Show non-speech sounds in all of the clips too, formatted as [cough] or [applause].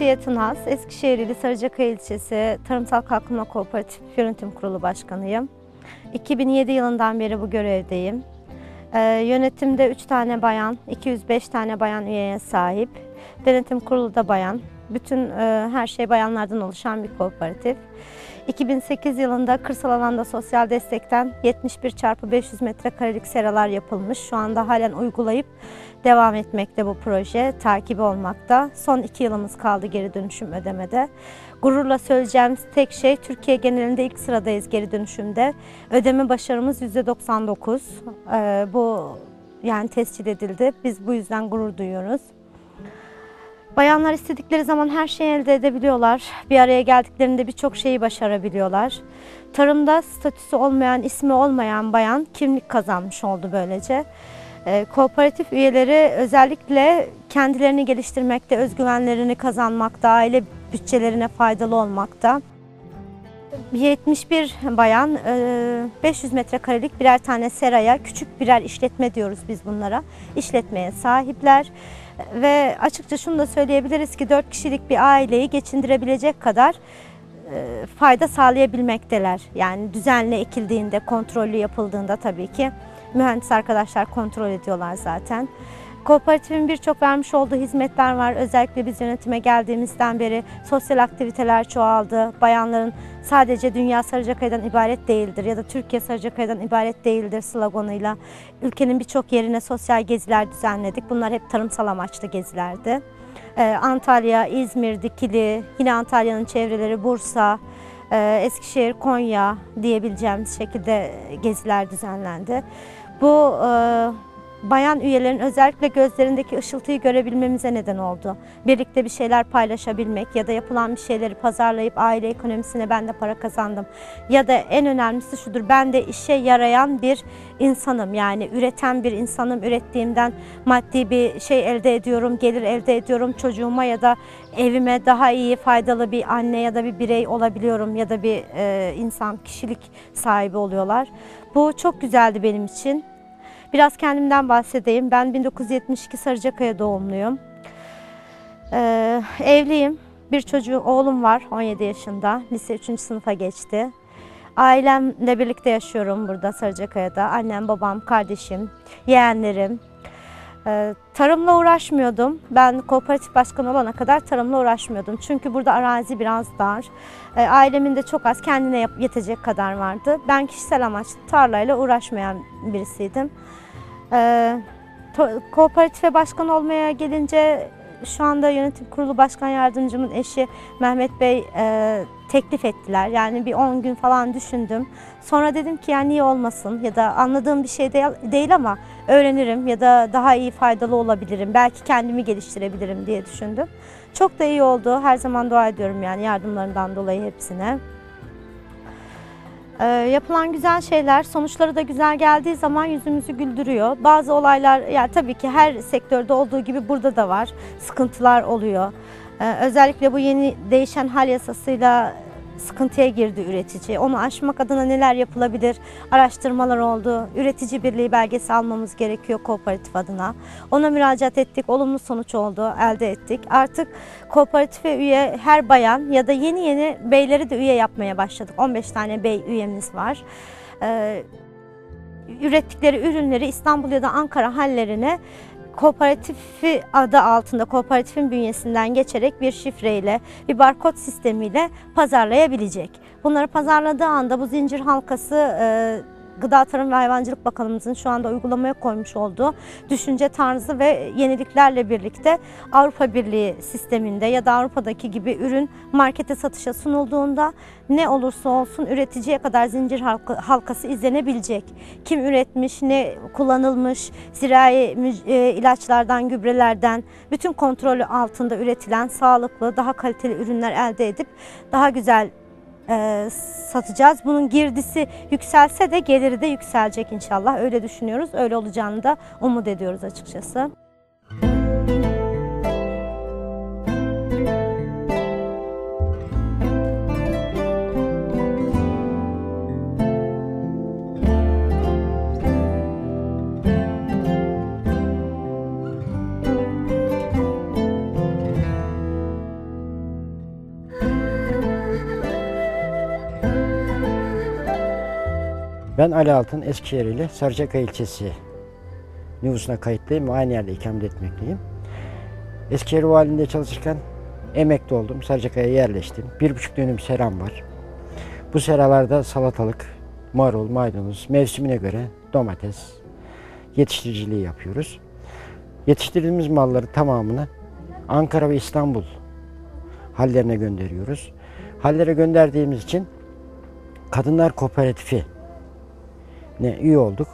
İsmim Ütüye Tınaz. Eskişehir Sarıcakaya ilçesi Tarımsal Kalkınma Kooperatif Yönetim Kurulu Başkanıyım. 2007 yılından beri bu görevdeyim. Ee, yönetimde 3 tane bayan, 205 tane bayan üyeye sahip. Denetim kurulu da bayan. Bütün e, her şey bayanlardan oluşan bir kooperatif. 2008 yılında kırsal alanda sosyal destekten 71 çarpı 500 metrekarelik seralar yapılmış. Şu anda halen uygulayıp devam etmekte bu proje, takibi olmakta. Son iki yılımız kaldı geri dönüşüm ödemede. Gururla söyleyeceğimiz tek şey Türkiye genelinde ilk sıradayız geri dönüşümde. Ödeme başarımız %99. Ee, bu yani tescil edildi. Biz bu yüzden gurur duyuyoruz. Bayanlar istedikleri zaman her şeyi elde edebiliyorlar. Bir araya geldiklerinde birçok şeyi başarabiliyorlar. Tarımda statüsü olmayan, ismi olmayan bayan kimlik kazanmış oldu böylece. Ee, kooperatif üyeleri özellikle kendilerini geliştirmekte, özgüvenlerini kazanmakta, aile bütçelerine faydalı olmakta. 71 bayan 500 e, metrekarelik birer tane seraya, küçük birer işletme diyoruz biz bunlara, işletmeye sahipler. Ve açıkça şunu da söyleyebiliriz ki 4 kişilik bir aileyi geçindirebilecek kadar e, fayda sağlayabilmekteler. Yani düzenli ekildiğinde, kontrollü yapıldığında tabii ki mühendis arkadaşlar kontrol ediyorlar zaten. Kooperatifin birçok vermiş olduğu hizmetler var. Özellikle biz yönetime geldiğimizden beri sosyal aktiviteler çoğaldı. Bayanların sadece Dünya Sarıcakaya'dan ibaret değildir ya da Türkiye Sarıcakaya'dan ibaret değildir sloganıyla ülkenin birçok yerine sosyal geziler düzenledik. Bunlar hep tarımsal amaçlı gezilerdi. Ee, Antalya, İzmir, Dikili, yine Antalya'nın çevreleri, Bursa, e, Eskişehir, Konya diyebileceğimiz şekilde geziler düzenlendi. Bu e, bayan üyelerin özellikle gözlerindeki ışıltıyı görebilmemize neden oldu. Birlikte bir şeyler paylaşabilmek ya da yapılan bir şeyleri pazarlayıp aile ekonomisine ben de para kazandım. Ya da en önemlisi şudur ben de işe yarayan bir insanım yani üreten bir insanım. Ürettiğimden maddi bir şey elde ediyorum, gelir elde ediyorum çocuğuma ya da evime daha iyi faydalı bir anne ya da bir birey olabiliyorum ya da bir e, insan kişilik sahibi oluyorlar. Bu çok güzeldi benim için. Biraz kendimden bahsedeyim. Ben 1972 Sarıcakaya doğumluyum. Ee, evliyim. Bir çocuğu, oğlum var 17 yaşında. Lise 3. sınıfa geçti. Ailemle birlikte yaşıyorum burada Sarıcakaya'da. Annem, babam, kardeşim, yeğenlerim. Ee, tarımla uğraşmıyordum. Ben kooperatif başkanı olana kadar tarımla uğraşmıyordum. Çünkü burada arazi biraz dar. Ee, ailemin de çok az kendine yetecek kadar vardı. Ben kişisel amaçlı tarlayla uğraşmayan birisiydim. Ee, kooperatife başkan olmaya gelince şu anda yönetim kurulu başkan yardımcımın eşi Mehmet Bey e, teklif ettiler. Yani bir 10 gün falan düşündüm. Sonra dedim ki yani niye olmasın ya da anladığım bir şey değil, değil ama öğrenirim ya da daha iyi faydalı olabilirim. Belki kendimi geliştirebilirim diye düşündüm. Çok da iyi oldu. Her zaman dua ediyorum yani yardımlarından dolayı hepsine. Ee, yapılan güzel şeyler sonuçları da güzel geldiği zaman yüzümüzü güldürüyor. Bazı olaylar yani tabii ki her sektörde olduğu gibi burada da var. Sıkıntılar oluyor. Ee, özellikle bu yeni değişen hal yasasıyla sıkıntıya girdi üretici. Onu aşmak adına neler yapılabilir? Araştırmalar oldu. Üretici birliği belgesi almamız gerekiyor kooperatif adına. Ona müracaat ettik. Olumlu sonuç oldu. Elde ettik. Artık kooperatife üye her bayan ya da yeni yeni beyleri de üye yapmaya başladık. 15 tane bey üyemiz var. Ee, ürettikleri ürünleri İstanbul ya da Ankara hallerine kooperatifi adı altında kooperatifin bünyesinden geçerek bir şifreyle, bir barkod sistemiyle pazarlayabilecek. Bunları pazarladığı anda bu zincir halkası e, Gıda Tarım ve Hayvancılık Bakanımızın şu anda uygulamaya koymuş olduğu düşünce tarzı ve yeniliklerle birlikte Avrupa Birliği sisteminde ya da Avrupa'daki gibi ürün markete satışa sunulduğunda ne olursa olsun üreticiye kadar zincir halkası izlenebilecek. Kim üretmiş, ne kullanılmış, zirai e, ilaçlardan, gübrelerden bütün kontrolü altında üretilen sağlıklı, daha kaliteli ürünler elde edip daha güzel satacağız. Bunun girdisi yükselse de geliri de yükselecek inşallah. Öyle düşünüyoruz. Öyle olacağını da umut ediyoruz açıkçası. Ben Ali Altın, Eskişehirli Sarıcaka ilçesi nüfusuna kayıtlıyım ve aynı yerde ikamet etmekteyim. Eskişehir valinde çalışırken emekli oldum. Sarıcaka'ya yerleştim. Bir buçuk dönüm seram var. Bu seralarda salatalık, marul, maydanoz, mevsimine göre domates yetiştiriciliği yapıyoruz. Yetiştirdiğimiz malları tamamını Ankara ve İstanbul hallerine gönderiyoruz. Hallere gönderdiğimiz için Kadınlar Kooperatifi ne üye olduk.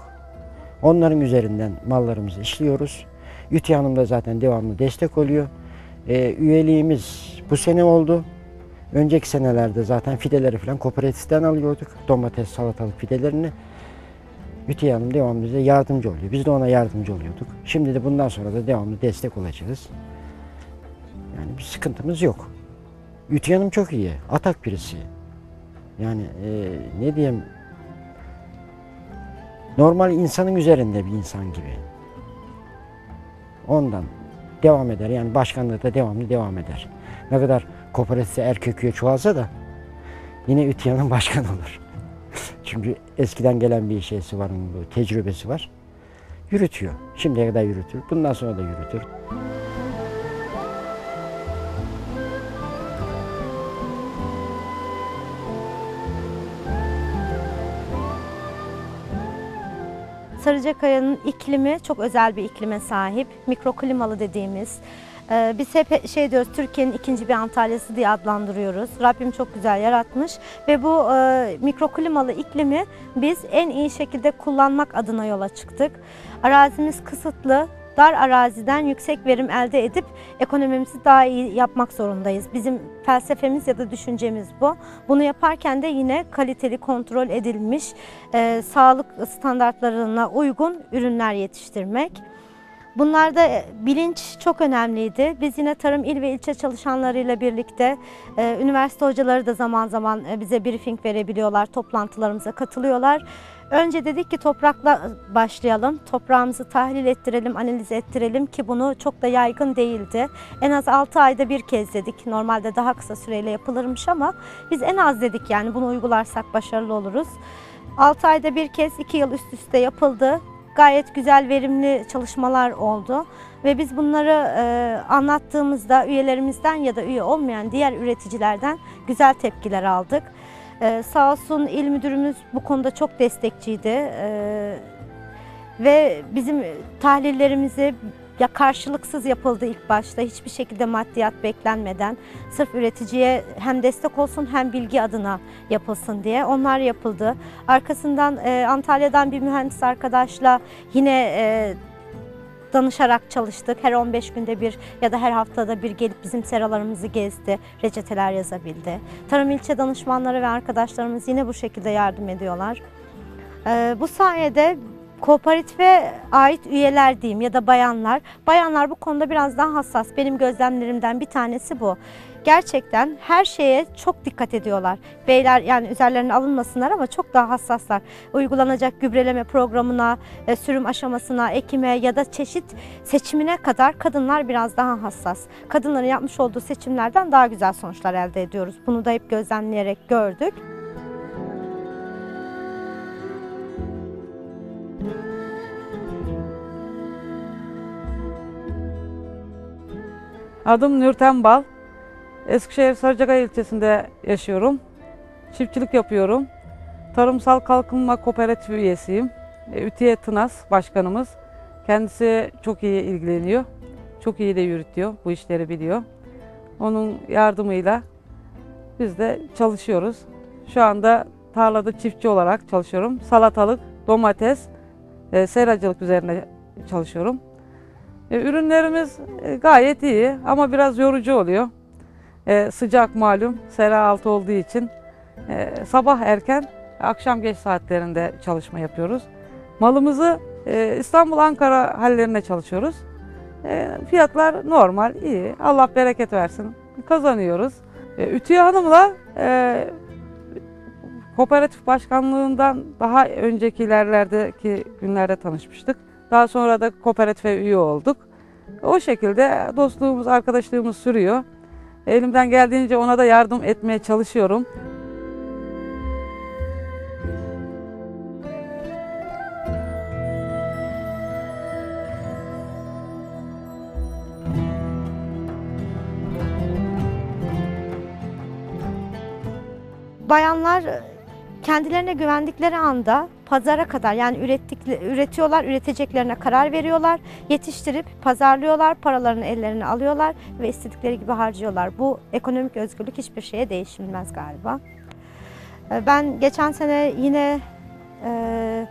Onların üzerinden mallarımızı işliyoruz. Ütü Hanım da zaten devamlı destek oluyor. Ee, üyeliğimiz bu sene oldu. Önceki senelerde zaten fideleri falan kooperatiften alıyorduk. Domates, salatalık fidelerini. Ütü Hanım devamlı bize yardımcı oluyor. Biz de ona yardımcı oluyorduk. Şimdi de bundan sonra da devamlı destek olacağız. Yani bir sıkıntımız yok. Ütü Hanım çok iyi. Atak birisi. Yani e, ne diyeyim normal insanın üzerinde bir insan gibi. Ondan devam eder. Yani başkanlığı da devamlı devam eder. Ne kadar kooperatifte erkek üye çoğalsa da yine Ütüyan'ın [laughs] başkan olur. Çünkü eskiden gelen bir şeysi var, onun tecrübesi var. Yürütüyor. Şimdiye kadar yürütür. Bundan sonra da yürütür. Sarıcakaya'nın iklimi çok özel bir iklime sahip. Mikroklimalı dediğimiz. Ee, Biz hep şey diyoruz Türkiye'nin ikinci bir Antalya'sı diye adlandırıyoruz. Rabbim çok güzel yaratmış ve bu e, mikroklimalı iklimi biz en iyi şekilde kullanmak adına yola çıktık. Arazimiz kısıtlı, dar araziden yüksek verim elde edip ekonomimizi daha iyi yapmak zorundayız. Bizim felsefemiz ya da düşüncemiz bu. Bunu yaparken de yine kaliteli kontrol edilmiş, e, sağlık standartlarına uygun ürünler yetiştirmek. Bunlarda e, bilinç çok önemliydi. Biz yine tarım il ve ilçe çalışanlarıyla birlikte e, üniversite hocaları da zaman zaman e, bize briefing verebiliyorlar, toplantılarımıza katılıyorlar. Önce dedik ki toprakla başlayalım, toprağımızı tahlil ettirelim, analiz ettirelim ki bunu çok da yaygın değildi. En az 6 ayda bir kez dedik. Normalde daha kısa süreyle yapılırmış ama biz en az dedik yani bunu uygularsak başarılı oluruz. 6 ayda bir kez 2 yıl üst üste yapıldı gayet güzel verimli çalışmalar oldu ve biz bunları e, anlattığımızda üyelerimizden ya da üye olmayan diğer üreticilerden güzel tepkiler aldık. E, sağ olsun il müdürümüz bu konuda çok destekçiydi e, ve bizim tahlillerimizi ya karşılıksız yapıldı ilk başta hiçbir şekilde maddiyat beklenmeden sırf üreticiye hem destek olsun hem bilgi adına yapılsın diye onlar yapıldı. Arkasından e, Antalya'dan bir mühendis arkadaşla yine e, danışarak çalıştık. Her 15 günde bir ya da her haftada bir gelip bizim seralarımızı gezdi, reçeteler yazabildi. Tarım ilçe danışmanları ve arkadaşlarımız yine bu şekilde yardım ediyorlar. Ee, bu sayede kooperatife ait üyeler diyeyim ya da bayanlar. Bayanlar bu konuda biraz daha hassas. Benim gözlemlerimden bir tanesi bu. Gerçekten her şeye çok dikkat ediyorlar. Beyler yani üzerlerine alınmasınlar ama çok daha hassaslar. Uygulanacak gübreleme programına, e, sürüm aşamasına, ekime ya da çeşit seçimine kadar kadınlar biraz daha hassas. Kadınların yapmış olduğu seçimlerden daha güzel sonuçlar elde ediyoruz. Bunu da hep gözlemleyerek gördük. Adım Nurten Bal. Eskişehir Sarıcaka ilçesinde yaşıyorum. Çiftçilik yapıyorum. Tarımsal Kalkınma Kooperatifi üyesiyim. E, Ütiye Tınas başkanımız. Kendisi çok iyi ilgileniyor. Çok iyi de yürütüyor. Bu işleri biliyor. Onun yardımıyla biz de çalışıyoruz. Şu anda tarlada çiftçi olarak çalışıyorum. Salatalık, domates, e, seracılık üzerine çalışıyorum. E, ürünlerimiz e, gayet iyi ama biraz yorucu oluyor. E, sıcak malum, sera altı olduğu için e, sabah erken, akşam geç saatlerinde çalışma yapıyoruz. Malımızı e, İstanbul, Ankara hallerine çalışıyoruz. E, fiyatlar normal, iyi. Allah bereket versin. Kazanıyoruz. E, Ütüye Hanım'la e, kooperatif başkanlığından daha önceki ilerlerdeki günlerde tanışmıştık. Daha sonra da kooperatife üye olduk. O şekilde dostluğumuz, arkadaşlığımız sürüyor. Elimden geldiğince ona da yardım etmeye çalışıyorum. Bayanlar kendilerine güvendikleri anda pazara kadar yani ürettik, üretiyorlar, üreteceklerine karar veriyorlar, yetiştirip pazarlıyorlar, paralarını ellerine alıyorlar ve istedikleri gibi harcıyorlar. Bu ekonomik özgürlük hiçbir şeye değişilmez galiba. E, Ben geçen sene yine e,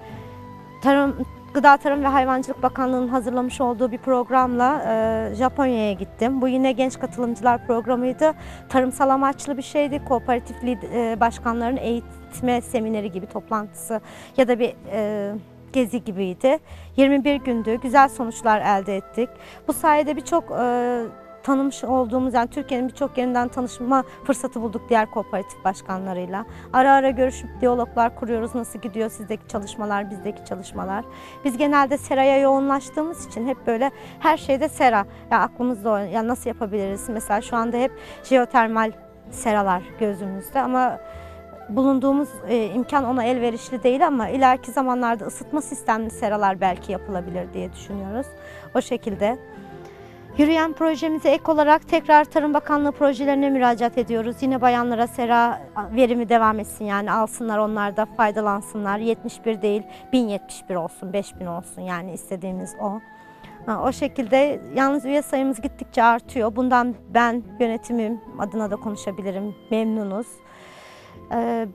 Tarım Gıda Tarım ve Hayvancılık Bakanlığı'nın hazırlamış olduğu bir programla e, Japonya'ya gittim. Bu yine genç katılımcılar programıydı. Tarımsal amaçlı bir şeydi. Kooperatif e, başkanlarının eğitme semineri gibi toplantısı ya da bir e, gezi gibiydi. 21 gündü. Güzel sonuçlar elde ettik. Bu sayede birçok e, tanımış olduğumuz yani Türkiye'nin birçok yerinden tanışma fırsatı bulduk diğer kooperatif başkanlarıyla. Ara ara görüşüp diyaloglar kuruyoruz. Nasıl gidiyor sizdeki çalışmalar, bizdeki çalışmalar. Biz genelde seraya yoğunlaştığımız için hep böyle her şeyde sera. Ya aklımızda o. Ya nasıl yapabiliriz? Mesela şu anda hep jeotermal seralar gözümüzde ama bulunduğumuz e, imkan ona elverişli değil ama ileriki zamanlarda ısıtma sistemli seralar belki yapılabilir diye düşünüyoruz. O şekilde. Yürüyen projemize ek olarak tekrar Tarım Bakanlığı projelerine müracaat ediyoruz. Yine bayanlara sera verimi devam etsin yani alsınlar onlar da faydalansınlar. 71 değil 1071 olsun 5000 olsun yani istediğimiz o. O şekilde yalnız üye sayımız gittikçe artıyor. Bundan ben yönetimim adına da konuşabilirim. Memnunuz. Ee,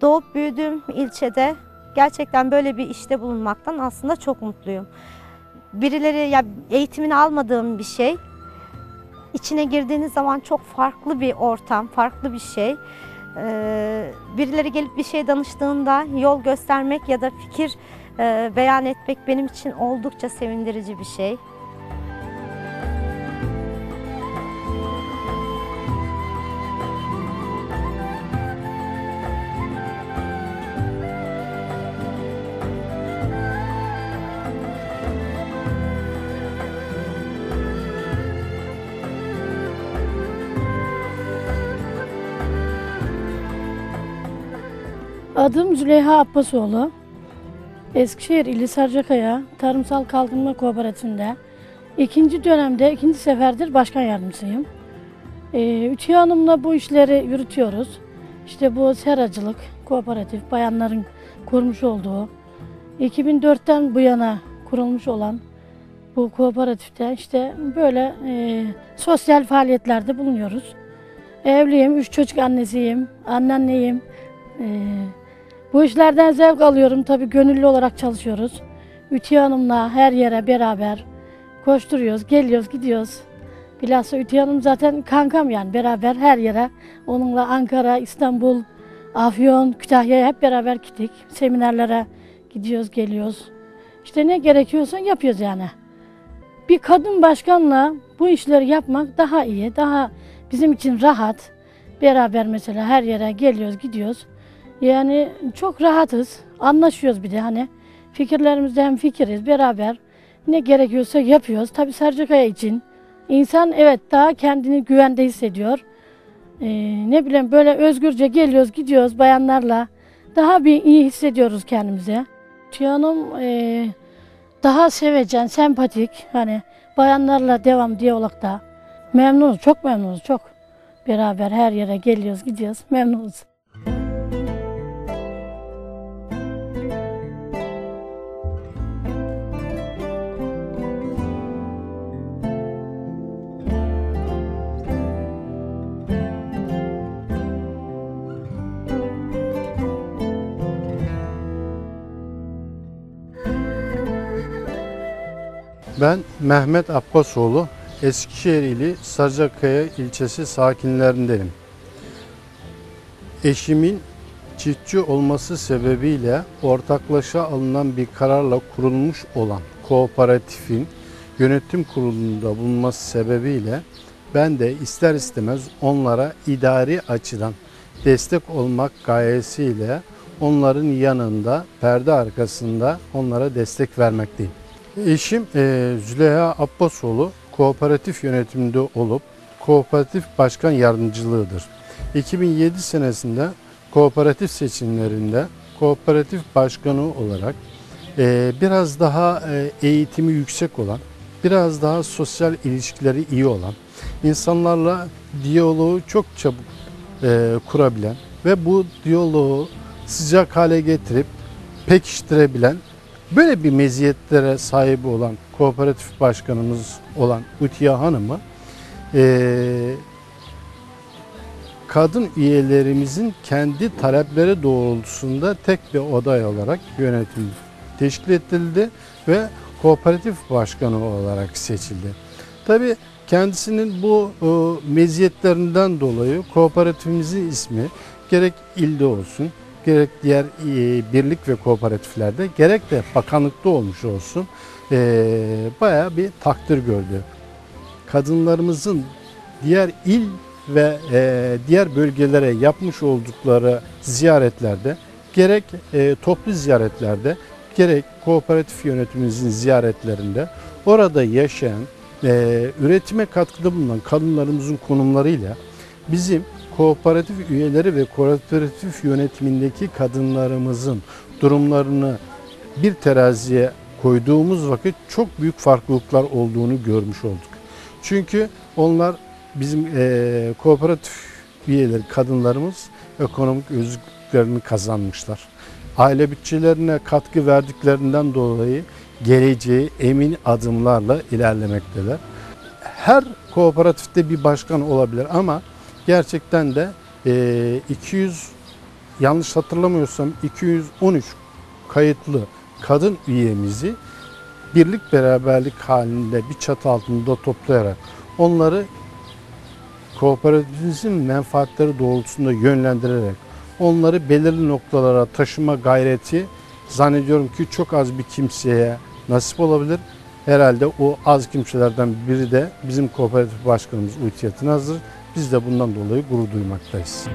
doğup büyüdüğüm ilçede gerçekten böyle bir işte bulunmaktan aslında çok mutluyum. Birileri ya eğitimini almadığım bir şey. İçine girdiğiniz zaman çok farklı bir ortam, farklı bir şey. Ee, birileri gelip bir şey danıştığında yol göstermek ya da fikir e, beyan etmek benim için oldukça sevindirici bir şey. Adım Züleyha Abbasoğlu. Eskişehir ili Sarıcakaya Tarımsal Kalkınma Kooperatifinde ikinci dönemde, ikinci seferdir başkan yardımcısıyım. Ee, Ütüye Hanım'la bu işleri yürütüyoruz. İşte bu seracılık, kooperatif, bayanların kurmuş olduğu, 2004'ten bu yana kurulmuş olan bu kooperatifte işte böyle e, sosyal faaliyetlerde bulunuyoruz. Evliyim, üç çocuk annesiyim, anneanneyim. Ee, bu işlerden zevk alıyorum. Tabii gönüllü olarak çalışıyoruz. Ütüye Hanım'la her yere beraber koşturuyoruz, geliyoruz, gidiyoruz. Bilhassa Ütüye Hanım zaten kankam yani beraber her yere. Onunla Ankara, İstanbul, Afyon, Kütahya'ya hep beraber gittik. Seminerlere gidiyoruz, geliyoruz. İşte ne gerekiyorsa yapıyoruz yani. Bir kadın başkanla bu işleri yapmak daha iyi, daha bizim için rahat. Beraber mesela her yere geliyoruz, gidiyoruz. Yani çok rahatız. Anlaşıyoruz bir de hani. Fikirlerimizde hem fikiriz beraber. Ne gerekiyorsa yapıyoruz. Tabii Sarıcakaya için. insan evet daha kendini güvende hissediyor. Ee, ne bileyim böyle özgürce geliyoruz gidiyoruz bayanlarla. Daha bir iyi hissediyoruz kendimize. Tiyanım e, daha sevecen, sempatik. Hani bayanlarla devam diyalogda. Memnunuz, çok memnunuz, çok. Beraber her yere geliyoruz, gidiyoruz. Memnunuz. Ben Mehmet Abbasoğlu, Eskişehir ili Sarıcakaya ilçesi sakinlerindenim. Eşimin çiftçi olması sebebiyle ortaklaşa alınan bir kararla kurulmuş olan kooperatifin yönetim kurulunda bulunması sebebiyle ben de ister istemez onlara idari açıdan destek olmak gayesiyle onların yanında, perde arkasında onlara destek vermekteyim. Eşim e, Züleyha Abbasoğlu kooperatif yönetiminde olup kooperatif başkan yardımcılığıdır. 2007 senesinde kooperatif seçimlerinde kooperatif başkanı olarak e, biraz daha e, eğitimi yüksek olan, biraz daha sosyal ilişkileri iyi olan, insanlarla diyaloğu çok çabuk e, kurabilen ve bu diyaloğu sıcak hale getirip pekiştirebilen böyle bir meziyetlere sahip olan kooperatif başkanımız olan Utiye Hanım'ı eee, kadın üyelerimizin kendi talepleri doğrultusunda tek bir aday olarak yönetim teşkil edildi ve kooperatif başkanı olarak seçildi. Tabii kendisinin bu e, meziyetlerinden dolayı kooperatifimizin ismi gerek ilde olsun, gerek diğer e, birlik ve kooperatiflerde, gerek de bakanlıkta olmuş olsun e, bayağı bir takdir gördü. Kadınlarımızın diğer il ve e, diğer bölgelere yapmış oldukları ziyaretlerde gerek e, toplu ziyaretlerde gerek kooperatif yönetimimizin ziyaretlerinde orada yaşayan e, üretime katkıda bulunan kadınlarımızın konumlarıyla bizim kooperatif üyeleri ve kooperatif yönetimindeki kadınlarımızın durumlarını bir teraziye koyduğumuz vakit çok büyük farklılıklar olduğunu görmüş olduk. Çünkü onlar bizim eee, kooperatif üyeleri kadınlarımız ekonomik özgürlüklerini kazanmışlar. Aile bütçelerine katkı verdiklerinden dolayı geleceği emin adımlarla ilerlemekteler. Her kooperatifte bir başkan olabilir ama gerçekten de eee, 200 yanlış hatırlamıyorsam 213 kayıtlı kadın üyemizi birlik beraberlik halinde bir çatı altında toplayarak onları kooperatifimizin menfaatleri doğrultusunda yönlendirerek onları belirli noktalara taşıma gayreti zannediyorum ki çok az bir kimseye nasip olabilir. Herhalde o az kimselerden biri de bizim kooperatif başkanımız Uytiye Tınaz'dır. Biz de bundan dolayı gurur duymaktayız.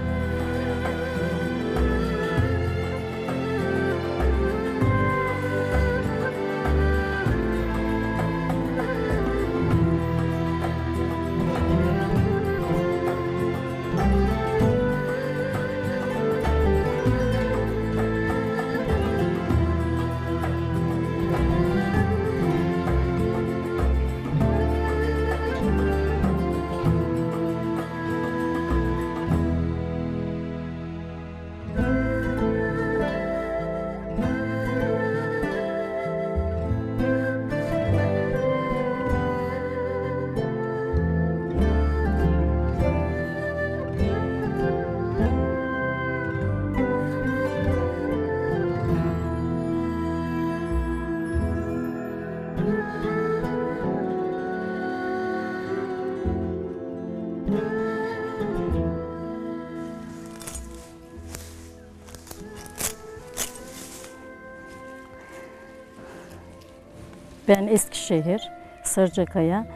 Ben Eskişehir, Sarıcakaya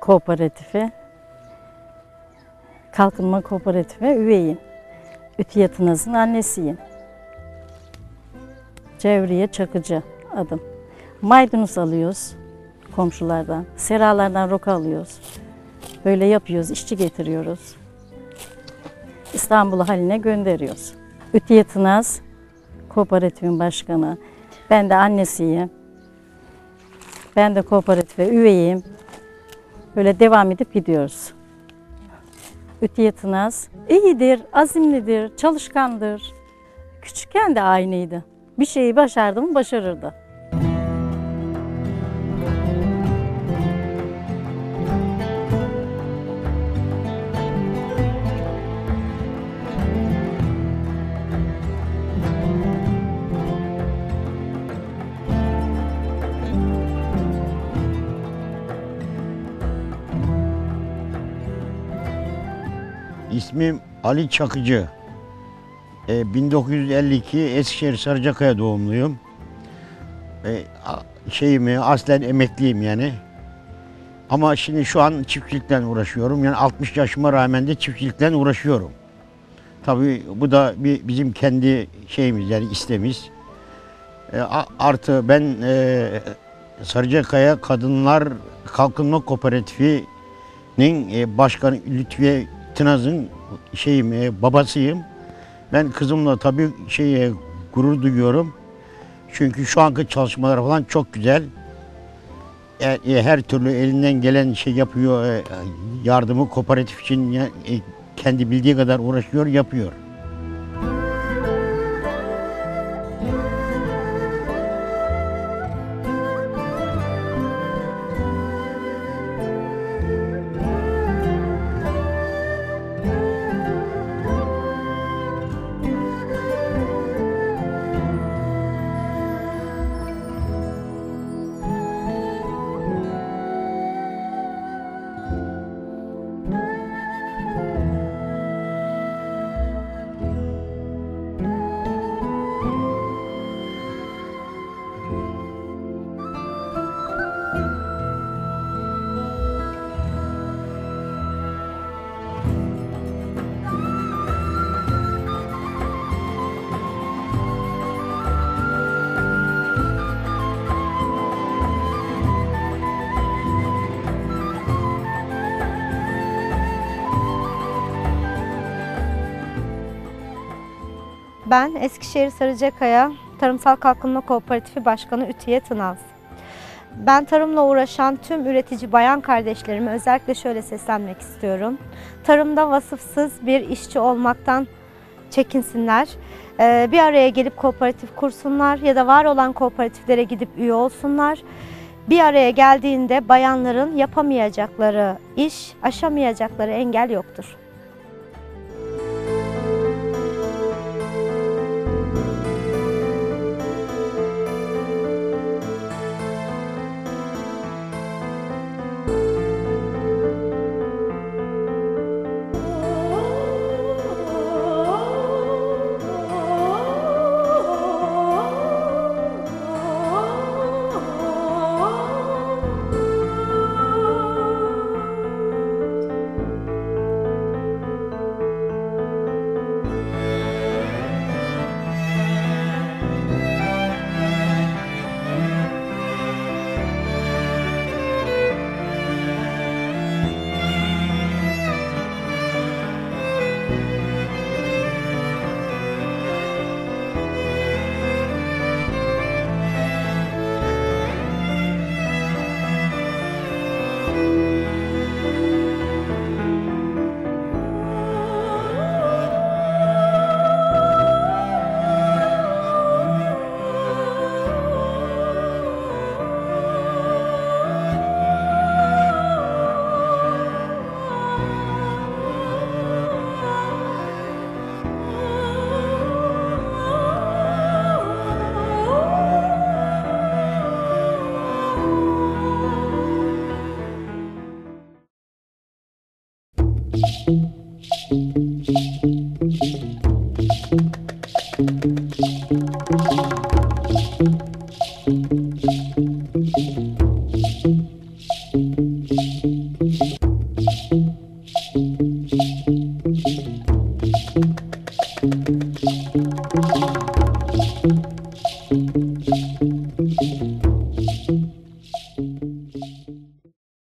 Kooperatifi, Kalkınma Kooperatifi üyeyim. Ütüye Tınaz'ın annesiyim. Cevriye Çakıcı adım. Maydanoz alıyoruz komşulardan, seralardan roka alıyoruz. Böyle yapıyoruz, işçi getiriyoruz. İstanbul haline gönderiyoruz. Ütüye Tınaz, kooperatifin başkanı. Ben de annesiyim. Ben de kooperatife üyeyim. Böyle devam edip gidiyoruz. Ütüye Tınaz iyidir, azimlidir, çalışkandır. Küçükken de aynıydı. Bir şeyi başardı mı başarırdı. İsmim Ali Çakıcı. E, 1952 Eskişehir Sarıcakaya doğumluyum. E, şeyimi aslen emekliyim yani. Ama şimdi şu an çiftçilikten uğraşıyorum. Yani 60 yaşıma rağmen de çiftçilikten uğraşıyorum. Tabii bu da bir bizim kendi şeyimiz yani istemiz. E, artı ben e, Sarıcakaya Kadınlar Kalkınma Kooperatifi'nin e, başkanı Lütfiye Tınaz'ın şeyim e, babasıyım. Ben kızımla tabii şey gurur duyuyorum. Çünkü şu anki çalışmalar falan çok güzel. E, e, her türlü elinden gelen şey yapıyor. e, yardımı kooperatif için kendi bildiği kadar uğraşıyor, yapıyor. Ben Eskişehir Sarıcakaya Tarımsal Kalkınma Kooperatifi Başkanı Ütüye Tınaz. Ben tarımla uğraşan tüm üretici bayan kardeşlerime özellikle şöyle seslenmek istiyorum. Tarımda vasıfsız bir işçi olmaktan çekinsinler. Ee, Bir araya gelip kooperatif kursunlar ya da var olan kooperatiflere gidip üye olsunlar. Bir araya geldiğinde bayanların yapamayacakları iş, aşamayacakları engel yoktur.